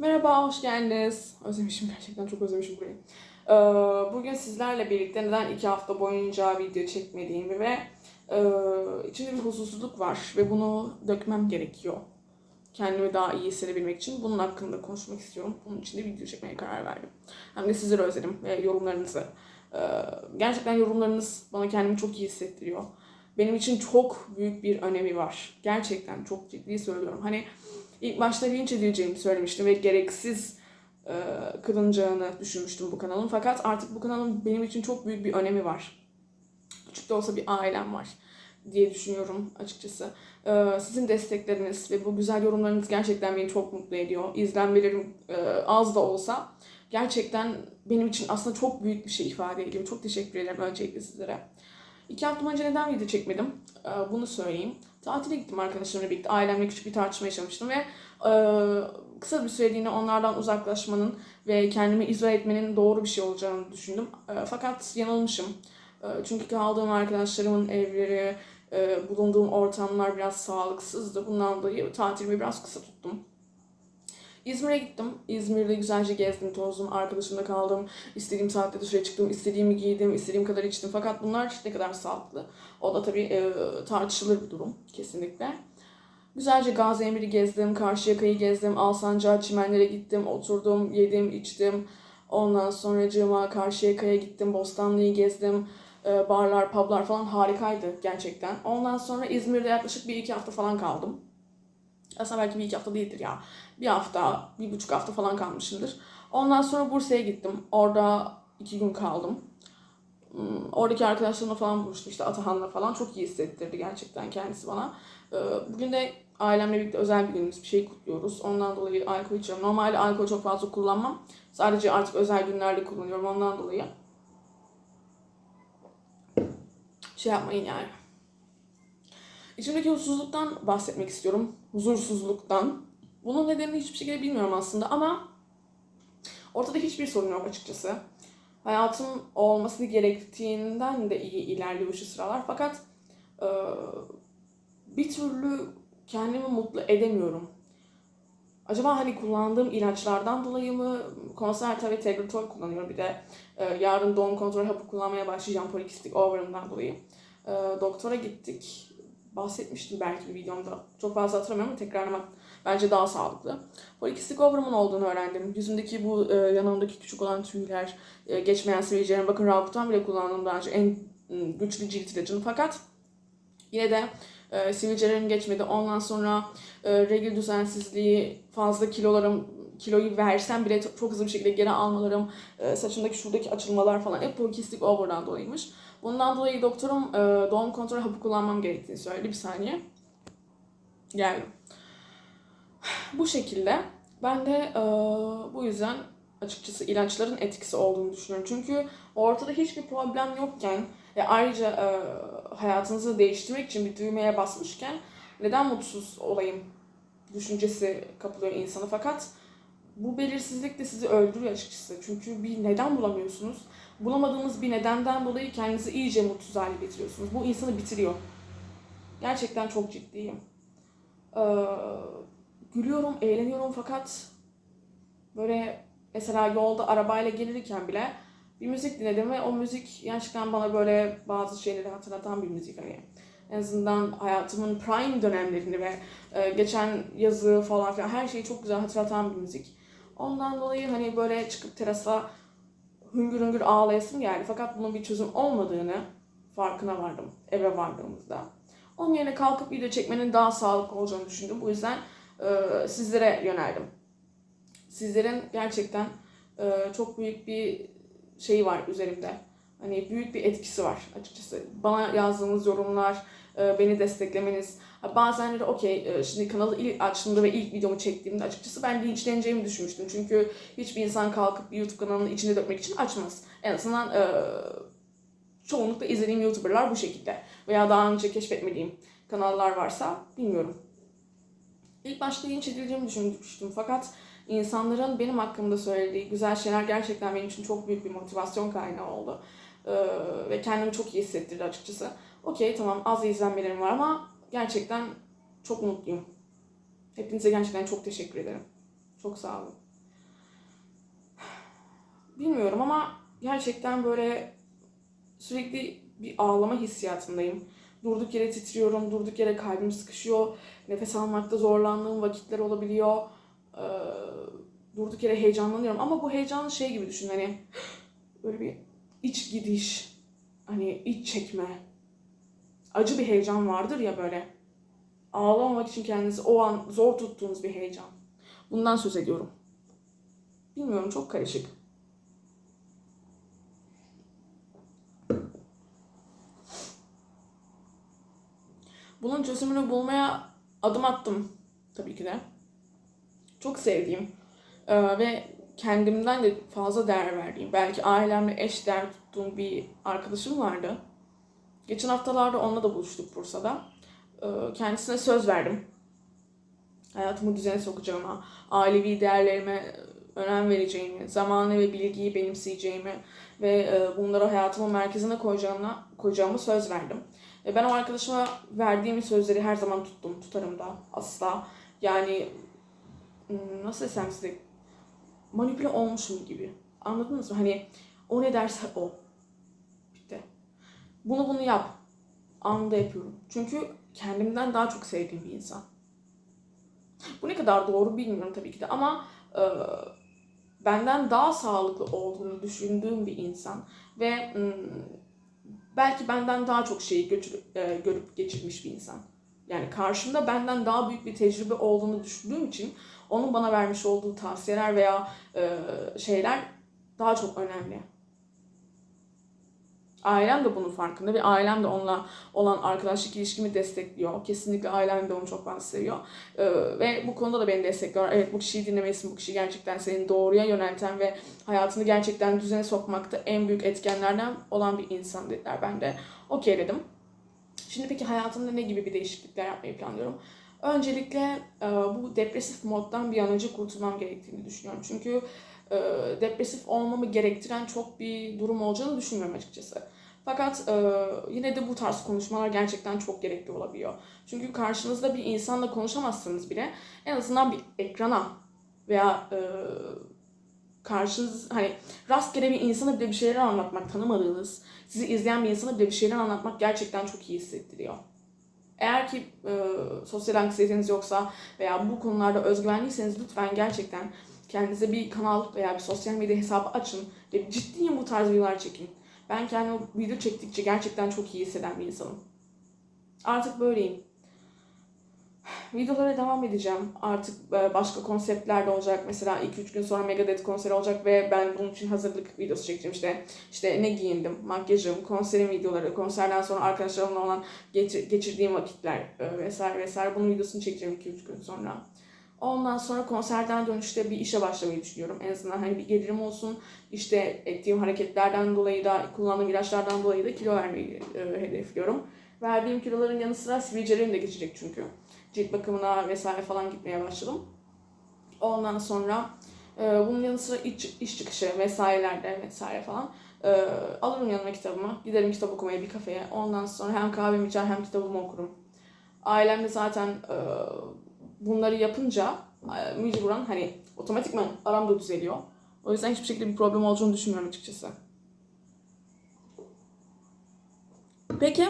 Merhaba, hoş geldiniz. Özlemişim gerçekten çok özlemişim burayı. Ee, bugün sizlerle birlikte neden iki hafta boyunca video çekmediğimi ve e, içinde bir huzursuzluk var ve bunu dökmem gerekiyor. Kendimi daha iyi hissedebilmek için bunun hakkında konuşmak istiyorum. Bunun için de video çekmeye karar verdim. Hem de sizleri özledim ve yorumlarınızı. Ee, gerçekten yorumlarınız bana kendimi çok iyi hissettiriyor. Benim için çok büyük bir önemi var. Gerçekten çok ciddi söylüyorum. Hani İlk başta linç edileceğimi söylemiştim ve gereksiz e, kılınacağını düşünmüştüm bu kanalın. Fakat artık bu kanalın benim için çok büyük bir önemi var. Küçük de olsa bir ailem var diye düşünüyorum açıkçası. E, sizin destekleriniz ve bu güzel yorumlarınız gerçekten beni çok mutlu ediyor. İzlenmelerim e, az da olsa gerçekten benim için aslında çok büyük bir şey ifade ediyor. Çok teşekkür ederim öncelikle sizlere. İki hafta önce neden video çekmedim? E, bunu söyleyeyim. Tatile gittim arkadaşlarımla birlikte. Ailemle küçük bir tartışma yaşamıştım ve e, kısa bir süreliğine onlardan uzaklaşmanın ve kendimi izole etmenin doğru bir şey olacağını düşündüm. E, fakat yanılmışım. E, çünkü kaldığım arkadaşlarımın evleri, e, bulunduğum ortamlar biraz sağlıksızdı. Bundan dolayı tatilimi biraz kısa tuttum. İzmir'e gittim. İzmir'de güzelce gezdim, tozdum, arkadaşımla kaldım. İstediğim saatte dışarı çıktım, istediğimi giydim, istediğim kadar içtim. Fakat bunlar ne kadar sağlıklı. O da tabii e, tartışılır bir durum kesinlikle. Güzelce Gazi Emir'i gezdim, Karşıyaka'yı gezdim, Alsancak çimenlere gittim, oturdum, yedim, içtim. Ondan sonra Cıma, Karşıyaka'ya gittim, Bostanlı'yı gezdim. E, barlar, publar falan harikaydı gerçekten. Ondan sonra İzmir'de yaklaşık bir iki hafta falan kaldım. Aslında belki bir iki hafta değildir ya. Bir hafta, bir buçuk hafta falan kalmışımdır. Ondan sonra Bursa'ya gittim. Orada iki gün kaldım. Hmm, Oradaki arkadaşlarımla falan buluştum işte Atahan'la falan. Çok iyi hissettirdi gerçekten kendisi bana. Ee, Bugün de ailemle birlikte özel bir günümüz. Bir şey kutluyoruz. Ondan dolayı alkol içiyorum. Normalde alkol çok fazla kullanmam. Sadece artık özel günlerde kullanıyorum ondan dolayı. Şey yapmayın yani. İçimdeki huzursuzluktan bahsetmek istiyorum. Huzursuzluktan. Bunun nedenini hiçbir şekilde bilmiyorum aslında ama ortada hiçbir sorun yok açıkçası. Hayatım olması gerektiğinden de iyi ilerliyor şu sıralar. Fakat e, bir türlü kendimi mutlu edemiyorum. Acaba hani kullandığım ilaçlardan dolayı mı? Konserta ve Tegretol kullanıyorum. Bir de e, yarın doğum kontrol hapı kullanmaya başlayacağım polikistik over'ımdan dolayı. E, doktora gittik bahsetmiştim belki bir videomda. Çok fazla hatırlamıyorum ama tekrarlamak bence daha sağlıklı. Polikistik over'ımın olduğunu öğrendim. Yüzümdeki bu e, yanımdaki küçük olan tüyler, e, geçmeyen sivilcelerin bakın Rauk'tan bile kullandım daha önce en güçlü cilt ilacını. Fakat yine de e, sivilcelerim geçmedi. Ondan sonra e, regl düzensizliği, fazla kilolarım kiloyu versem bile çok hızlı bir şekilde geri almalarım, e, saçımdaki şuradaki açılmalar falan hep polikistik over'dan dolayıymış. Bundan dolayı doktorum e, doğum kontrol hapı kullanmam gerektiğini söyledi. Bir saniye. Geldim. Bu şekilde ben de e, bu yüzden açıkçası ilaçların etkisi olduğunu düşünüyorum. Çünkü ortada hiçbir problem yokken ve ayrıca e, hayatınızı değiştirmek için bir düğmeye basmışken neden mutsuz olayım düşüncesi kapılıyor insanı. Fakat bu belirsizlik de sizi öldürüyor açıkçası. Çünkü bir neden bulamıyorsunuz. Bulamadığınız bir nedenden dolayı kendinizi iyice mutsuz hale getiriyorsunuz. Bu insanı bitiriyor. Gerçekten çok ciddiyim. Ee, gülüyorum, eğleniyorum fakat böyle mesela yolda arabayla gelirken bile bir müzik dinledim ve o müzik gerçekten bana böyle bazı şeyleri hatırlatan bir müzik hani. En azından hayatımın prime dönemlerini ve e, geçen yazı falan filan her şeyi çok güzel hatırlatan bir müzik. Ondan dolayı hani böyle çıkıp terasa hüngür hüngür ağlayasım geldi. Fakat bunun bir çözüm olmadığını farkına vardım eve vardığımızda. Onun yerine kalkıp video çekmenin daha sağlıklı olacağını düşündüm. Bu yüzden e, sizlere yöneldim. Sizlerin gerçekten e, çok büyük bir şeyi var üzerimde. Hani büyük bir etkisi var açıkçası. Bana yazdığınız yorumlar, e, beni desteklemeniz. Ha, Bazenleri okey e, şimdi kanalı ilk açtığımda ve ilk videomu çektiğimde açıkçası ben linçleneceğimi düşünmüştüm. Çünkü hiçbir insan kalkıp bir YouTube kanalının içine dökmek için açmaz. En azından e, çoğunlukla izlediğim YouTuber'lar bu şekilde. Veya daha önce keşfetmediğim kanallar varsa bilmiyorum. İlk başta linç edileceğimi düşünmüştüm fakat insanların benim hakkımda söylediği güzel şeyler gerçekten benim için çok büyük bir motivasyon kaynağı oldu. Ee, ve kendimi çok iyi hissettirdi açıkçası. Okey tamam az izlenmelerim var ama gerçekten çok mutluyum. Hepinize gerçekten çok teşekkür ederim. Çok sağ olun. bilmiyorum ama gerçekten böyle sürekli bir ağlama hissiyatındayım. Durduk yere titriyorum, durduk yere kalbim sıkışıyor, nefes almakta zorlandığım vakitler olabiliyor. Ee, durduk yere heyecanlanıyorum ama bu heyecanı şey gibi düşün hani böyle bir iç gidiş, hani iç çekme, acı bir heyecan vardır ya böyle. Ağlamamak için kendinizi o an zor tuttuğunuz bir heyecan. Bundan söz ediyorum. Bilmiyorum çok karışık. Bunun çözümünü bulmaya adım attım tabii ki de. Çok sevdiğim e, ve kendimden de fazla değer verdiğim, belki ailemle eş değer tuttuğum bir arkadaşım vardı. Geçen haftalarda onunla da buluştuk Bursa'da. E, kendisine söz verdim. Hayatımı düzene sokacağıma, ailevi değerlerime önem vereceğimi, zamanı ve bilgiyi benimseyeceğimi ve e, bunları hayatımın merkezine koyacağına, koyacağımı söz verdim. Ve ben o arkadaşıma verdiğim sözleri her zaman tuttum, tutarım da asla. Yani hmm, nasıl desem size manipüle olmuşum gibi. Anladınız mı? Hani o ne derse o. Bitti. Bunu bunu yap. Anında yapıyorum. Çünkü kendimden daha çok sevdiğim bir insan. Bu ne kadar doğru bilmiyorum tabii ki de ama e, benden daha sağlıklı olduğunu düşündüğüm bir insan ve mm, belki benden daha çok şeyi götür, e, görüp geçirmiş bir insan. Yani karşımda benden daha büyük bir tecrübe olduğunu düşündüğüm için onun bana vermiş olduğu tavsiyeler veya e, şeyler daha çok önemli. Ailem de bunun farkında ve ailem de onunla olan arkadaşlık ilişkimi destekliyor. Kesinlikle ailem de onu çok fazla seviyor. Ee, ve bu konuda da beni destekliyor. Evet bu kişiyi dinlemelisin, bu kişi gerçekten seni doğruya yönelten ve hayatını gerçekten düzene sokmakta en büyük etkenlerden olan bir insan dediler. Ben de okey dedim. Şimdi peki hayatımda ne gibi bir değişiklikler yapmayı planlıyorum? Öncelikle e, bu depresif moddan bir an önce kurtulmam gerektiğini düşünüyorum. Çünkü e, depresif olmamı gerektiren çok bir durum olacağını düşünmüyorum açıkçası. Fakat e, yine de bu tarz konuşmalar gerçekten çok gerekli olabiliyor. Çünkü karşınızda bir insanla konuşamazsanız bile en azından bir ekrana veya e, karşınız hani rastgele bir insana bile bir şeyler anlatmak tanımadığınız, sizi izleyen bir insana bile bir şeyler anlatmak gerçekten çok iyi hissettiriyor. Eğer ki e, sosyal anksiyeteniz yoksa veya bu konularda özgüvenliyseniz lütfen gerçekten kendinize bir kanal veya bir sosyal medya hesabı açın ve ciddiyen bu tarz videolar çekin. Ben kendimi video çektikçe gerçekten çok iyi hisseden bir insanım. Artık böyleyim. Videolara devam edeceğim. Artık e, başka konseptler de olacak. Mesela 2-3 gün sonra Megadeth konseri olacak ve ben bunun için hazırlık videosu çekeceğim. İşte işte ne giyindim, makyajım, konserin videoları, konserden sonra arkadaşlarımla olan geçirdiğim vakitler e, vesaire vesaire. Bunun videosunu çekeceğim 2-3 gün sonra. Ondan sonra konserden dönüşte bir işe başlamayı düşünüyorum. En azından hani bir gelirim olsun. İşte ettiğim hareketlerden dolayı da kullandığım ilaçlardan dolayı da kilo vermeyi e, hedefliyorum. Verdiğim kiloların yanı sıra sivilcelerim de geçecek çünkü. Cilt bakımına vesaire falan gitmeye başladım. Ondan sonra e, bunun yanı sıra iç, iş çıkışı vesairelerde vesaire falan e, alırım yanıma kitabımı. Giderim kitap okumaya bir kafeye. Ondan sonra hem kahvemi içer hem kitabımı okurum. Ailemle zaten e, bunları yapınca e, mecburen hani otomatikman aram da düzeliyor. O yüzden hiçbir şekilde bir problem olacağını düşünmüyorum açıkçası. Peki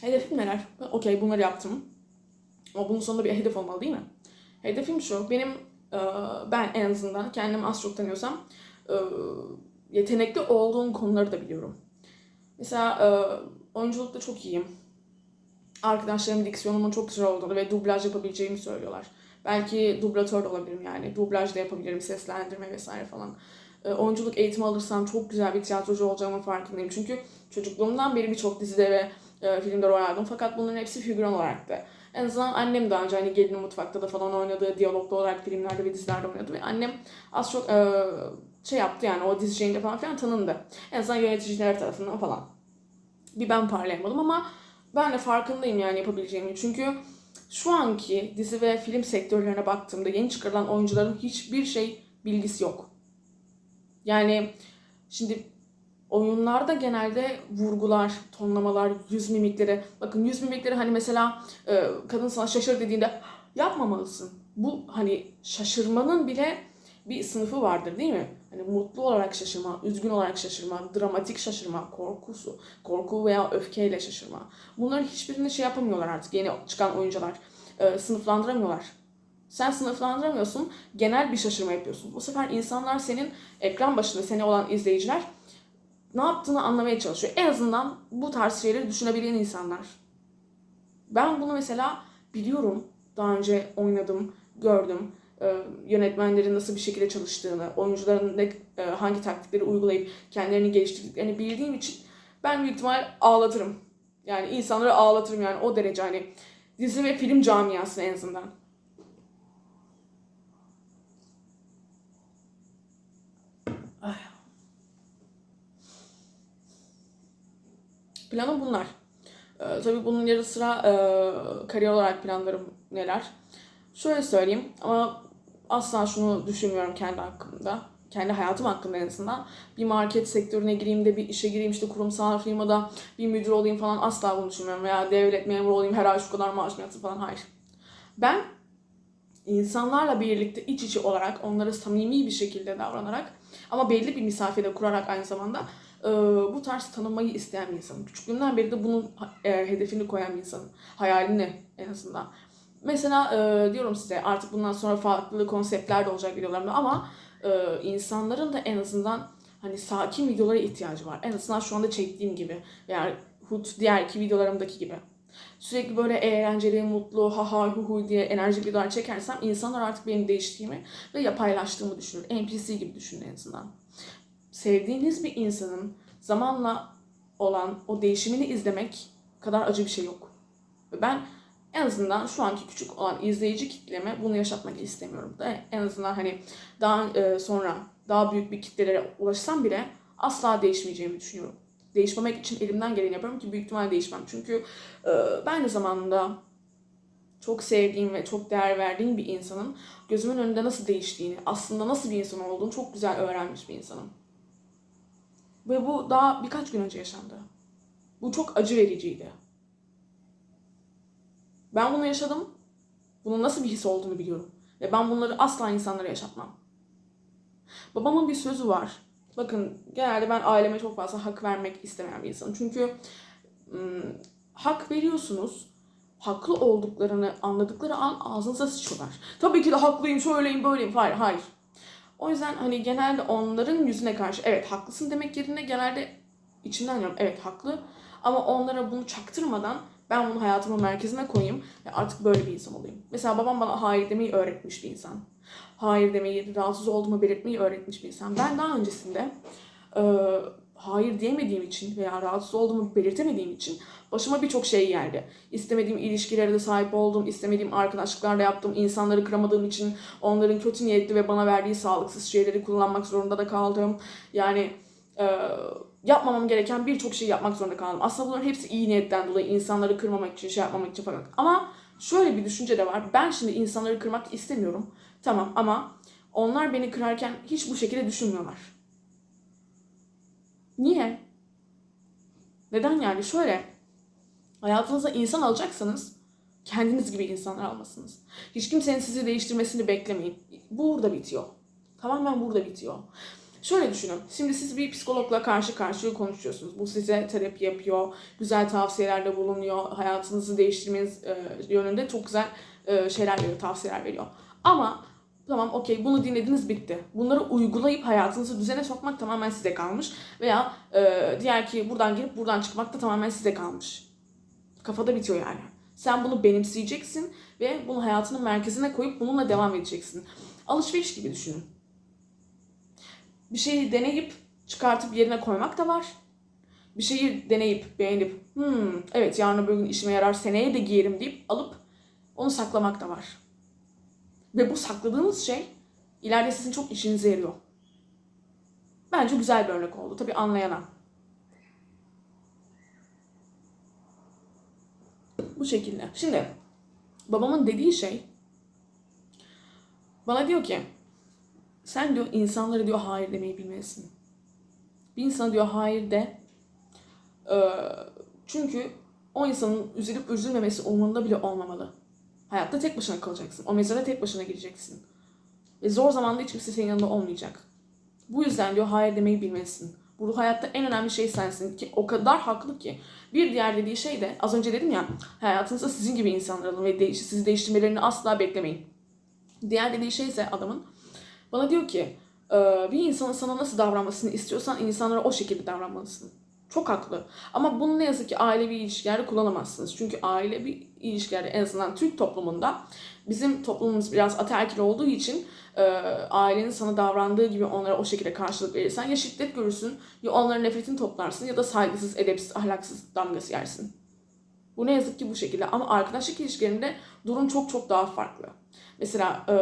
hedefim neler? Okey bunları yaptım. Ama bunun sonunda bir hedef olmalı değil mi? Hedefim şu. Benim e, ben en azından kendimi az çok tanıyorsam e, yetenekli olduğum konuları da biliyorum. Mesela oyunculukta çok iyiyim arkadaşlarım diksiyonumun çok güzel olduğunu ve dublaj yapabileceğimi söylüyorlar. Belki dublatör de olabilirim yani. Dublaj da yapabilirim, seslendirme vesaire falan. E, oyunculuk eğitimi alırsam çok güzel bir tiyatrocu olacağımın farkındayım. Çünkü çocukluğumdan beri birçok dizide ve e, filmde rol aldım. Fakat bunların hepsi figüran olarak da. En azından annem daha önce hani gelin mutfakta da falan oynadığı diyaloglu olarak filmlerde ve dizilerde oynadı. Ve annem az çok e, şey yaptı yani o dizi şeyinde falan filan tanındı. En azından yöneticiler tarafından falan. Bir ben parlayamadım ama ben de farkındayım yani yapabileceğimi. Çünkü şu anki dizi ve film sektörlerine baktığımda yeni çıkarılan oyuncuların hiçbir şey bilgisi yok. Yani şimdi oyunlarda genelde vurgular, tonlamalar, yüz mimikleri. Bakın yüz mimikleri hani mesela e, kadın sana şaşır dediğinde yapmamalısın. Bu hani şaşırmanın bile bir sınıfı vardır değil mi? Hani mutlu olarak şaşırma, üzgün olarak şaşırma, dramatik şaşırma, korkusu, korku veya öfkeyle şaşırma. Bunların hiçbirini şey yapamıyorlar artık yeni çıkan oyuncular. E, sınıflandıramıyorlar. Sen sınıflandıramıyorsun, genel bir şaşırma yapıyorsun. Bu sefer insanlar senin ekran başında seni olan izleyiciler ne yaptığını anlamaya çalışıyor. En azından bu tarz şeyleri düşünebilen insanlar. Ben bunu mesela biliyorum. Daha önce oynadım, gördüm. Ee, yönetmenlerin nasıl bir şekilde çalıştığını, oyuncuların ne, e, hangi taktikleri uygulayıp kendilerini geliştirdiklerini bildiğim için ben büyük ihtimal ağlatırım. Yani insanları ağlatırım yani o derece hani dizi ve film camiasını en azından. Planım bunlar. Ee, tabii bunun yarı sıra e, kariyer olarak planlarım neler. Şöyle söyleyeyim ama asla şunu düşünmüyorum kendi hakkımda. Kendi hayatım hakkında en azından. Bir market sektörüne gireyim de bir işe gireyim işte kurumsal firmada bir müdür olayım falan asla bunu düşünmüyorum. Veya devlet memuru olayım her ay şu kadar maaş mı falan hayır. Ben insanlarla birlikte iç içe olarak onlara samimi bir şekilde davranarak ama belli bir mesafede kurarak aynı zamanda bu tarz tanınmayı isteyen bir insanım. Küçüklüğümden beri de bunun e, hedefini koyan bir insanım. Hayalini en azından. Mesela e, diyorum size artık bundan sonra farklı konseptler de olacak videolarımda ama e, insanların da en azından hani sakin videolara ihtiyacı var. En azından şu anda çektiğim gibi veya Hut diğer iki videolarımdaki gibi. Sürekli böyle eğlenceli, mutlu, ha ha hu hu diye enerjik videolar çekersem insanlar artık benim değiştiğimi ve yapaylaştığımı düşünür. NPC gibi düşünün en azından. Sevdiğiniz bir insanın zamanla olan o değişimini izlemek kadar acı bir şey yok. Ve ben en azından şu anki küçük olan izleyici kitleme bunu yaşatmak istemiyorum da en azından hani daha e, sonra daha büyük bir kitlelere ulaşsam bile asla değişmeyeceğimi düşünüyorum. Değişmemek için elimden geleni yapıyorum ki büyük ihtimalle değişmem. Çünkü e, ben de zamanında çok sevdiğim ve çok değer verdiğim bir insanın gözümün önünde nasıl değiştiğini, aslında nasıl bir insan olduğunu çok güzel öğrenmiş bir insanım. Ve bu daha birkaç gün önce yaşandı. Bu çok acı vericiydi. Ben bunu yaşadım. Bunun nasıl bir his olduğunu biliyorum. Ve ben bunları asla insanlara yaşatmam. Babamın bir sözü var. Bakın genelde ben aileme çok fazla hak vermek istemeyen bir insanım. Çünkü ım, hak veriyorsunuz. Haklı olduklarını anladıkları an ağzınıza sıçıyorlar. Tabii ki de haklıyım, şöyleyim, böyleyim. Hayır, hayır. O yüzden hani genelde onların yüzüne karşı evet haklısın demek yerine genelde içimden diyorum evet haklı. Ama onlara bunu çaktırmadan ben bunu hayatımın merkezine koyayım ve artık böyle bir insan olayım. Mesela babam bana hayır demeyi öğretmiş bir insan. Hayır demeyi, rahatsız olduğumu belirtmeyi öğretmiş bir insan. Ben daha öncesinde hayır diyemediğim için veya rahatsız olduğumu belirtemediğim için başıma birçok şey geldi. İstemediğim ilişkilere de sahip oldum, istemediğim arkadaşlıklarla yaptım, insanları kıramadığım için onların kötü niyetli ve bana verdiği sağlıksız şeyleri kullanmak zorunda da kaldım. Yani e, yapmamam gereken birçok şey yapmak zorunda kaldım. Aslında bunların hepsi iyi niyetten dolayı insanları kırmamak için, şey yapmamak için falan. Ama şöyle bir düşünce de var. Ben şimdi insanları kırmak istemiyorum. Tamam ama onlar beni kırarken hiç bu şekilde düşünmüyorlar. Niye? Neden yani? Şöyle. Hayatınıza insan alacaksanız kendiniz gibi insanlar almasınız. Hiç kimsenin sizi değiştirmesini beklemeyin. Burada bitiyor. Tamamen burada bitiyor. Şöyle düşünün. Şimdi siz bir psikologla karşı karşıya konuşuyorsunuz. Bu size terapi yapıyor, güzel tavsiyelerde bulunuyor, hayatınızı değiştirmeniz e, yönünde çok güzel e, şeyler veriyor, tavsiyeler veriyor. Ama tamam okey bunu dinlediniz bitti. Bunları uygulayıp hayatınızı düzene sokmak tamamen size kalmış. Veya e, diğer ki buradan girip buradan çıkmak da tamamen size kalmış. Kafada bitiyor yani. Sen bunu benimseyeceksin ve bunu hayatının merkezine koyup bununla devam edeceksin. Alışveriş gibi düşünün bir şeyi deneyip çıkartıp yerine koymak da var. Bir şeyi deneyip beğenip hmm, evet yarın öbür gün işime yarar seneye de giyerim deyip alıp onu saklamak da var. Ve bu sakladığınız şey ileride sizin çok işinize yarıyor. Bence güzel bir örnek oldu. Tabii anlayana. Bu şekilde. Şimdi babamın dediği şey bana diyor ki sen diyor insanlara diyor hayır demeyi bilmelisin. Bir insana diyor hayır de. Çünkü o insanın üzülüp üzülmemesi umurunda bile olmamalı. Hayatta tek başına kalacaksın. O mezara tek başına gireceksin. Ve zor zamanda hiç kimse senin yanında olmayacak. Bu yüzden diyor hayır demeyi bilmelisin. Bu hayatta en önemli şey sensin ki o kadar haklı ki. Bir diğer dediği şey de az önce dedim ya hayatınızda sizin gibi insanlar alın ve değiş, sizi değiştirmelerini asla beklemeyin. Diğer dediği şey ise adamın bana diyor ki "Ee, bir insanın sana nasıl davranmasını istiyorsan insanlara o şekilde davranmalısın. Çok haklı. Ama bunu ne yazık ki ailevi ilişkilerde kullanamazsınız. Çünkü ailevi ilişkilerde en azından Türk toplumunda bizim toplumumuz biraz ataerkil olduğu için e, ailenin sana davrandığı gibi onlara o şekilde karşılık verirsen ya şiddet görürsün ya onların nefretini toplarsın ya da saygısız, edepsiz, ahlaksız damgası yersin. Bu ne yazık ki bu şekilde ama arkadaşlık ilişkilerinde durum çok çok daha farklı. Mesela e,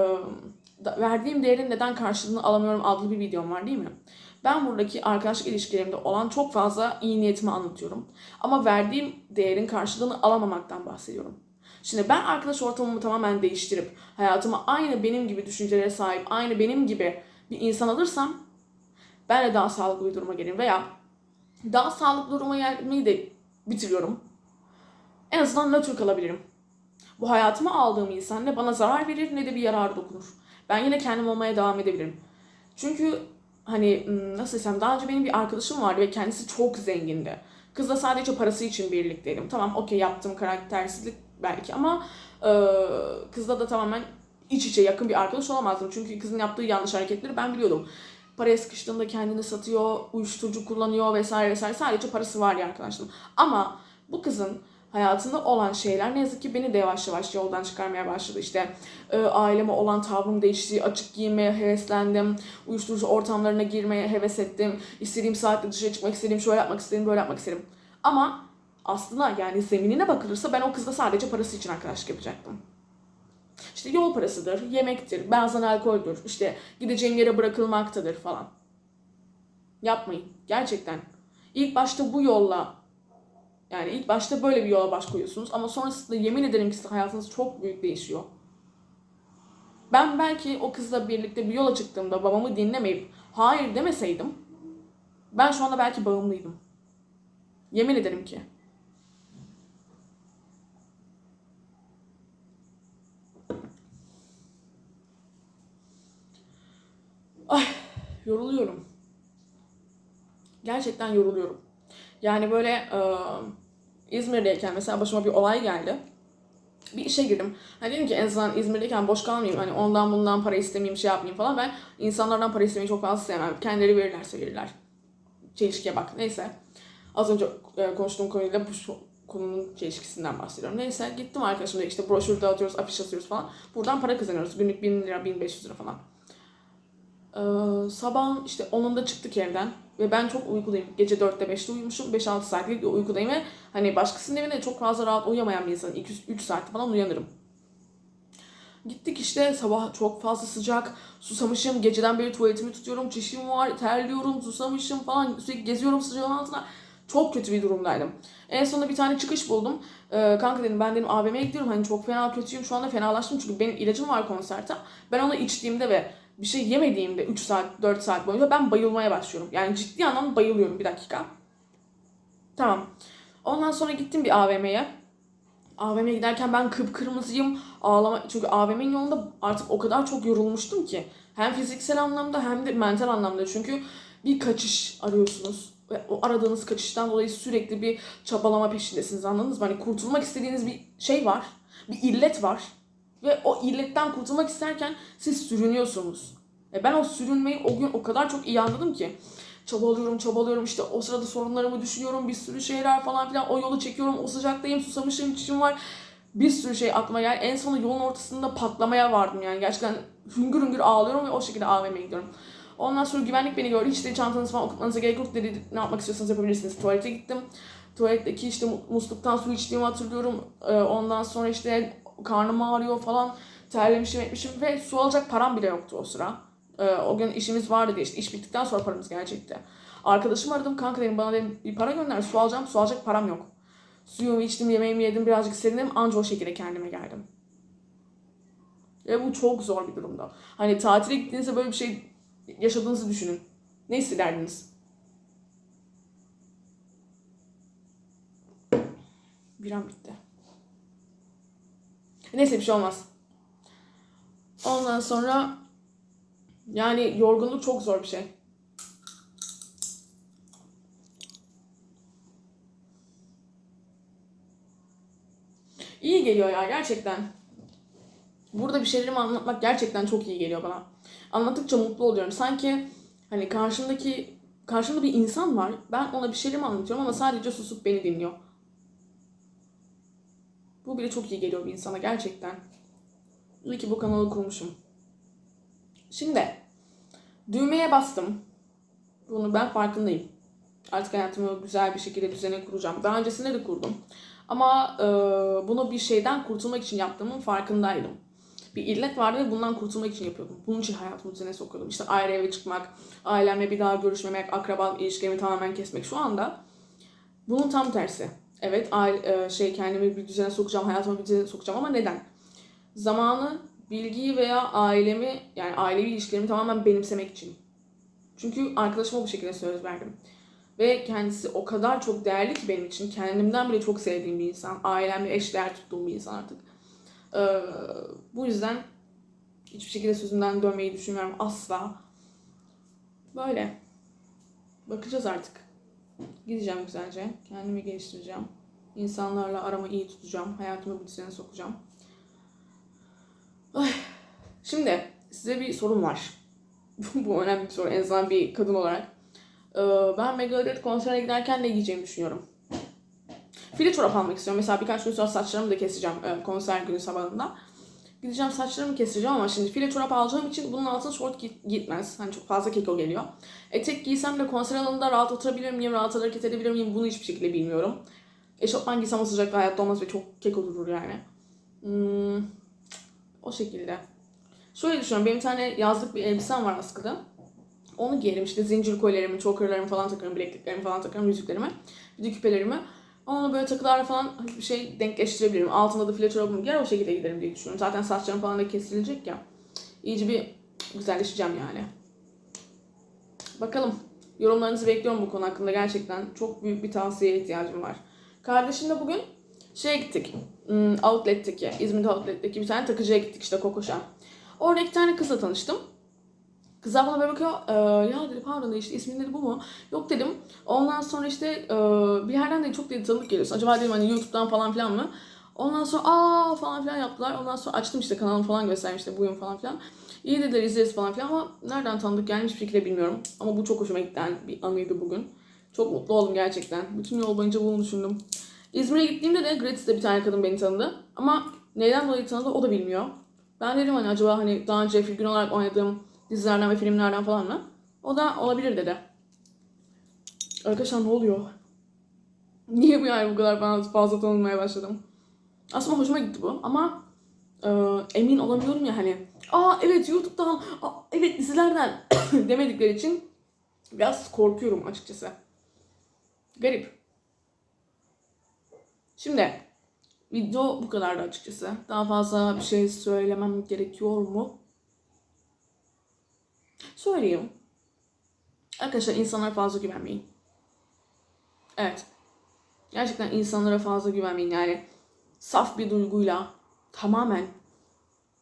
verdiğim değerin neden karşılığını alamıyorum adlı bir videom var değil mi? Ben buradaki arkadaşlık ilişkilerimde olan çok fazla iyi niyetimi anlatıyorum. Ama verdiğim değerin karşılığını alamamaktan bahsediyorum. Şimdi ben arkadaş ortamımı tamamen değiştirip hayatıma aynı benim gibi düşüncelere sahip, aynı benim gibi bir insan alırsam ben de daha sağlıklı bir duruma gelirim veya daha sağlıklı duruma gelmeyi de bitiriyorum. En azından nötr kalabilirim. Bu hayatıma aldığım insan ne bana zarar verir ne de bir yarar dokunur. Ben yine kendim olmaya devam edebilirim. Çünkü hani nasıl desem daha önce benim bir arkadaşım vardı ve kendisi çok zengindi. Kızla sadece parası için birlikteydim. Tamam okey yaptığım karaktersizlik belki ama e, kızla da tamamen iç içe yakın bir arkadaş olamazdım. Çünkü kızın yaptığı yanlış hareketleri ben biliyordum. Paraya sıkıştığında kendini satıyor, uyuşturucu kullanıyor vesaire vesaire. Sadece parası var diye arkadaşım. Ama bu kızın hayatında olan şeyler ne yazık ki beni de yavaş yavaş yoldan çıkarmaya başladı. İşte e, aileme olan tavrım değişti, açık giymeye heveslendim, uyuşturucu ortamlarına girmeye heves ettim. İstediğim saatte dışarı çıkmak istedim, şöyle yapmak istedim, böyle yapmak istedim. Ama aslında yani zeminine bakılırsa ben o kızla sadece parası için arkadaşlık yapacaktım. İşte yol parasıdır, yemektir, bazen alkoldür, işte gideceğim yere bırakılmaktadır falan. Yapmayın. Gerçekten. İlk başta bu yolla yani ilk başta böyle bir yola baş koyuyorsunuz ama sonrasında yemin ederim ki sizin hayatınız çok büyük değişiyor. Ben belki o kızla birlikte bir yola çıktığımda babamı dinlemeyip hayır demeseydim ben şu anda belki bağımlıydım. Yemin ederim ki. Ay yoruluyorum. Gerçekten yoruluyorum. Yani böyle e, İzmir'deyken mesela başıma bir olay geldi. Bir işe girdim. Hani dedim ki en azından İzmir'deyken boş kalmayayım. Hani ondan bundan para istemeyeyim, şey yapmayayım falan. Ben insanlardan para istemeyi çok fazla sevmem. Kendileri verirlerse verirler. Çelişkiye bak. Neyse. Az önce e, konuştuğum konuyla bu konunun çelişkisinden bahsediyorum. Neyse gittim arkadaşımla işte broşür dağıtıyoruz, afiş atıyoruz falan. Buradan para kazanıyoruz. Günlük 1000 lira, 1500 lira falan. Ee, sabahın işte 10'unda çıktık evden ve ben çok uykuluyum. Gece 4'te 5'te uyumuşum. 5-6 saatlik uykudayım ve hani başkasının evinde çok fazla rahat uyuyamayan bir insanım. 2-3 saat falan uyanırım. Gittik işte sabah çok fazla sıcak, susamışım. Geceden beri tuvaletimi tutuyorum, çişim var, terliyorum, susamışım falan. Sürekli geziyorum sıcağın altında. Çok kötü bir durumdaydım. En sonunda bir tane çıkış buldum. Ee, kanka dedim ben dedim AVM'ye gidiyorum hani çok fena kötüyüm şu anda fenalaştım çünkü benim ilacım var konserde. Ben onu içtiğimde ve bir şey yemediğimde 3 saat 4 saat boyunca ben bayılmaya başlıyorum. Yani ciddi anlamda bayılıyorum bir dakika. Tamam. Ondan sonra gittim bir AVM'ye. AVM'ye giderken ben kıpkırmızıyım. Ağlama çünkü AVM'nin yolunda artık o kadar çok yorulmuştum ki. Hem fiziksel anlamda hem de mental anlamda. Çünkü bir kaçış arıyorsunuz. Ve o aradığınız kaçıştan dolayı sürekli bir çabalama peşindesiniz anladınız mı? Hani kurtulmak istediğiniz bir şey var. Bir illet var. Ve o illetten kurtulmak isterken siz sürünüyorsunuz. E ben o sürünmeyi o gün o kadar çok iyi anladım ki. Çabalıyorum, çabalıyorum işte o sırada sorunlarımı düşünüyorum, bir sürü şeyler falan filan o yolu çekiyorum, o sıcaktayım, susamışım, çişim var. Bir sürü şey aklıma geldi. En sonunda yolun ortasında patlamaya vardım yani. Gerçekten hüngür hüngür ağlıyorum ve o şekilde AVM'ye gidiyorum. Ondan sonra güvenlik beni gördü. Hiç de çantanızı falan okutmanıza gerek yok dedi. Ne yapmak istiyorsanız yapabilirsiniz. Tuvalete gittim. Tuvaletteki işte mu- musluktan su içtiğimi hatırlıyorum. Ee, ondan sonra işte karnım ağrıyor falan. Terlemişim etmişim ve su alacak param bile yoktu o sıra. Ee, o gün işimiz vardı diye işte iş bittikten sonra paramız gelecekti. Arkadaşımı aradım kanka dedim bana dedim bir para gönder su alacağım su alacak param yok. Suyumu içtim yemeğimi yedim birazcık serinledim anca o şekilde kendime geldim. Ve bu çok zor bir durumda. Hani tatile gittiğinizde böyle bir şey yaşadığınızı düşünün. Ne hissederdiniz? Bir an bitti. Neyse bir şey olmaz. Ondan sonra Yani yorgunluk çok zor bir şey. İyi geliyor ya gerçekten. Burada bir şeylerimi anlatmak gerçekten çok iyi geliyor bana. Anlattıkça mutlu oluyorum. Sanki hani karşımdaki karşımda bir insan var. Ben ona bir şeylerimi anlatıyorum ama sadece susup beni dinliyor. Bu bile çok iyi geliyor bir insana gerçekten. İyi ki bu kanalı kurmuşum. Şimdi düğmeye bastım. Bunu ben farkındayım. Artık hayatımı güzel bir şekilde düzene kuracağım. Daha öncesinde de kurdum. Ama e, bunu bir şeyden kurtulmak için yaptığımın farkındaydım. Bir illet vardı ve bundan kurtulmak için yapıyordum. Bunun için hayatımı düzene sokuyordum. İşte ayrı eve çıkmak, ailemle bir daha görüşmemek, akraba ilişkilerimi tamamen kesmek. Şu anda bunun tam tersi. Evet aile, e, şey kendimi bir düzene sokacağım, hayatımı bir düzene sokacağım ama neden? Zamanı, bilgiyi veya ailemi yani ailevi ilişkilerimi tamamen benimsemek için. Çünkü arkadaşıma bu şekilde söz verdim. Ve kendisi o kadar çok değerli ki benim için. Kendimden bile çok sevdiğim bir insan. Ailemle eşdeğer tuttuğum bir insan artık. Ee, bu yüzden hiçbir şekilde sözümden dönmeyi düşünmüyorum asla. Böyle. Bakacağız artık. Gideceğim güzelce. Kendimi geliştireceğim. İnsanlarla aramı iyi tutacağım. Hayatımı bir düzene sokacağım. Ay. Şimdi size bir sorum var. bu önemli bir soru. En azından bir kadın olarak. Ee, ben Megadeth konserine giderken ne giyeceğimi düşünüyorum. File çorap almak istiyorum. Mesela birkaç gün sonra saçlarımı da keseceğim e, konser günü sabahında. Gideceğim saçlarımı keseceğim ama şimdi file çorap alacağım için bunun altına şort gitmez. Hani çok fazla keko geliyor. Etek giysem de konser alanında rahat oturabilir miyim, rahat hareket edebilir miyim bunu hiçbir şekilde bilmiyorum. Eşofman giysem o sıcakta hayatta olmaz ve çok keko durur yani. Hmm, o şekilde. Şöyle düşünüyorum. Benim bir tane yazlık bir elbisem var askıda. Onu giyerim işte zincir kolyelerimi, chokerlarımı falan takarım, bilekliklerimi falan takarım, yüzüklerimi, bir de küpelerimi. Onu böyle takılarla falan bir şey denkleştirebilirim. Altında da file çorabımı giyer o şekilde giderim diye düşünüyorum. Zaten saçlarım falan da kesilecek ya. İyice bir güzelleşeceğim yani. Bakalım. Yorumlarınızı bekliyorum bu konu hakkında gerçekten. Çok büyük bir tavsiyeye ihtiyacım var. Kardeşimle bugün şeye gittik. Hmm, Outlet'teki, İzmir Outlet'teki bir tane takıcıya gittik işte Kokoş'a. Orada iki tane kızla tanıştım. Kızlar bana böyle bakıyor. E, ya dedi pardon işte ismin dedi bu mu? Yok dedim. Ondan sonra işte e, bir yerden de çok dedi tanıdık geliyorsun. Acaba dedim hani YouTube'dan falan filan mı? Ondan sonra aa falan filan yaptılar. Ondan sonra açtım işte kanalımı falan göstermişti buyum falan filan. İyi dediler izleriz falan filan ama nereden tanıdık yani hiçbir şekilde bilmiyorum. Ama bu çok hoşuma giden bir anıydı bugün. Çok mutlu oldum gerçekten. Bütün yol boyunca bunu düşündüm. İzmir'e gittiğimde de Gratis'te bir tane kadın beni tanıdı. Ama neden dolayı tanıdı o da bilmiyor. Ben dedim hani acaba hani daha önce figür olarak oynadığım dizilerden ve filmlerden falan mı? O da olabilir dedi. Arkadaşlar ne oluyor? Niye bu yani bu kadar ben fazla tanınmaya başladım? Aslında hoşuma gitti bu ama e, emin olamıyorum ya hani aa evet YouTube'dan, aa, evet dizilerden demedikleri için biraz korkuyorum açıkçası. Garip. Şimdi video bu kadardı açıkçası. Daha fazla bir şey söylemem gerekiyor mu? Söyleyeyim. Arkadaşlar insanlara fazla güvenmeyin. Evet. Gerçekten insanlara fazla güvenmeyin. Yani saf bir duyguyla tamamen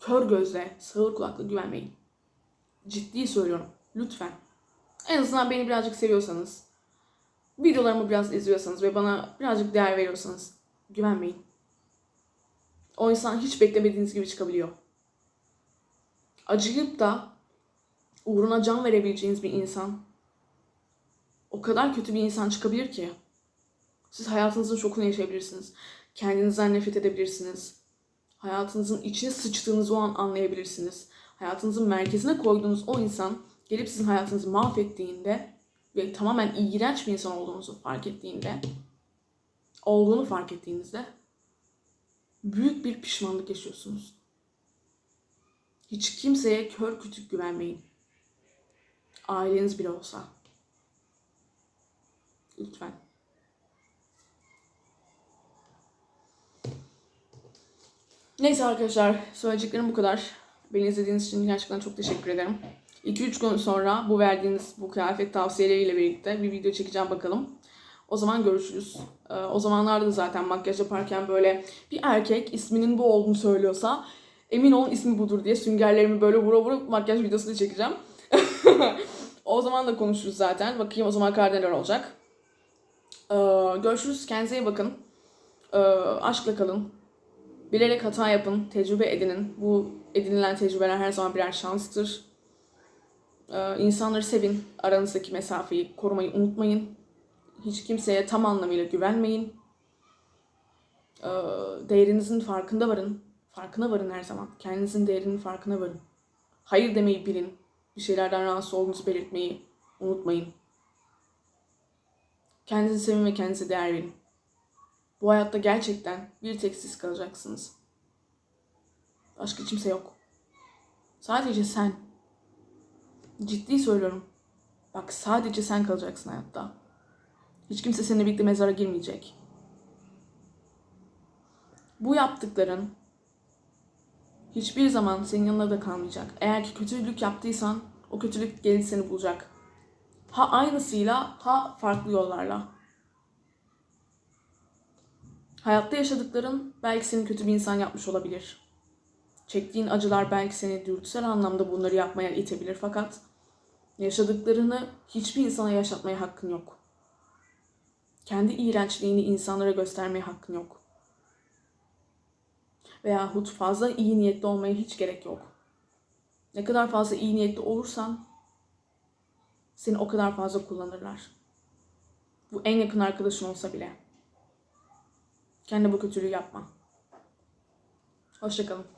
kör gözle, sağır kulakla güvenmeyin. Ciddi söylüyorum. Lütfen. En azından beni birazcık seviyorsanız, videolarımı biraz izliyorsanız ve bana birazcık değer veriyorsanız güvenmeyin. O insan hiç beklemediğiniz gibi çıkabiliyor. Acıyıp da uğruna can verebileceğiniz bir insan o kadar kötü bir insan çıkabilir ki. Siz hayatınızın şokunu yaşayabilirsiniz. Kendinizden nefret edebilirsiniz. Hayatınızın içine sıçtığınızı o an anlayabilirsiniz. Hayatınızın merkezine koyduğunuz o insan gelip sizin hayatınızı mahvettiğinde ve tamamen iğrenç bir insan olduğunuzu fark ettiğinde olduğunu fark ettiğinizde büyük bir pişmanlık yaşıyorsunuz. Hiç kimseye kör kütük güvenmeyin. Aileniz bile olsa. Lütfen. Neyse arkadaşlar söyleyeceklerim bu kadar. Beni izlediğiniz için gerçekten çok teşekkür ederim. 2-3 gün sonra bu verdiğiniz bu kıyafet tavsiyeleriyle birlikte bir video çekeceğim bakalım. O zaman görüşürüz. Ee, o zamanlarda da zaten makyaj yaparken böyle bir erkek isminin bu olduğunu söylüyorsa emin olun ismi budur diye süngerlerimi böyle vura vura makyaj videosu da çekeceğim. o zaman da konuşuruz zaten. Bakayım o zaman kadar neler olacak. Ee, görüşürüz. Kendinize iyi bakın. Ee, aşkla kalın. Bilerek hata yapın. Tecrübe edinin. Bu edinilen tecrübeler her zaman birer şanstır. Ee, insanları sevin. Aranızdaki mesafeyi korumayı unutmayın. Hiç kimseye tam anlamıyla güvenmeyin. Ee, değerinizin farkında varın. Farkına varın her zaman. Kendinizin değerinin farkına varın. Hayır demeyi bilin. Bir şeylerden rahatsız olduğunuzu belirtmeyi unutmayın. Kendinizi sevin ve kendinize değer verin. Bu hayatta gerçekten bir tek siz kalacaksınız. Başka kimse yok. Sadece sen. Ciddi söylüyorum. Bak sadece sen kalacaksın hayatta. Hiç kimse seninle birlikte mezara girmeyecek. Bu yaptıkların hiçbir zaman senin yanında da kalmayacak. Eğer ki kötülük yaptıysan o kötülük gelir seni bulacak. Ha aynısıyla ha farklı yollarla. Hayatta yaşadıkların belki seni kötü bir insan yapmış olabilir. Çektiğin acılar belki seni dürtüsel anlamda bunları yapmaya itebilir fakat yaşadıklarını hiçbir insana yaşatmaya hakkın yok. Kendi iğrençliğini insanlara göstermeye hakkın yok. Veyahut fazla iyi niyetli olmaya hiç gerek yok. Ne kadar fazla iyi niyetli olursan seni o kadar fazla kullanırlar. Bu en yakın arkadaşın olsa bile. Kendi bu kötülüğü yapma. Hoşçakalın.